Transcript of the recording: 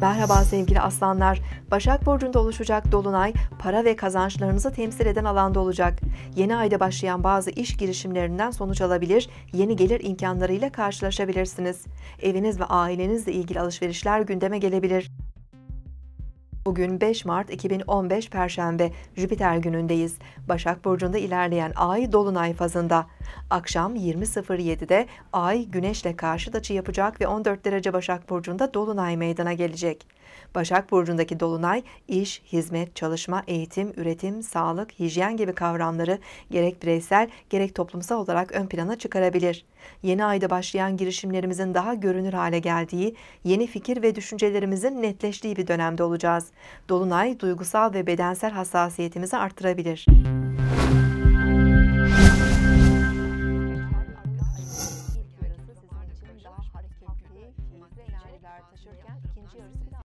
Merhaba sevgili aslanlar. Başak Burcu'nda oluşacak Dolunay, para ve kazançlarınızı temsil eden alanda olacak. Yeni ayda başlayan bazı iş girişimlerinden sonuç alabilir, yeni gelir imkanlarıyla karşılaşabilirsiniz. Eviniz ve ailenizle ilgili alışverişler gündeme gelebilir. Bugün 5 Mart 2015 Perşembe, Jüpiter günündeyiz. Başak Burcu'nda ilerleyen ay Dolunay fazında. Akşam 20.07'de ay Güneş'le karşıt açı yapacak ve 14 derece Başak Burcu'nda Dolunay meydana gelecek. Başak Burcu'ndaki Dolunay, iş, hizmet, çalışma, eğitim, üretim, sağlık, hijyen gibi kavramları gerek bireysel gerek toplumsal olarak ön plana çıkarabilir. Yeni ayda başlayan girişimlerimizin daha görünür hale geldiği, yeni fikir ve düşüncelerimizin netleştiği bir dönemde olacağız. Dolunay duygusal ve bedensel hassasiyetimizi arttırabilir.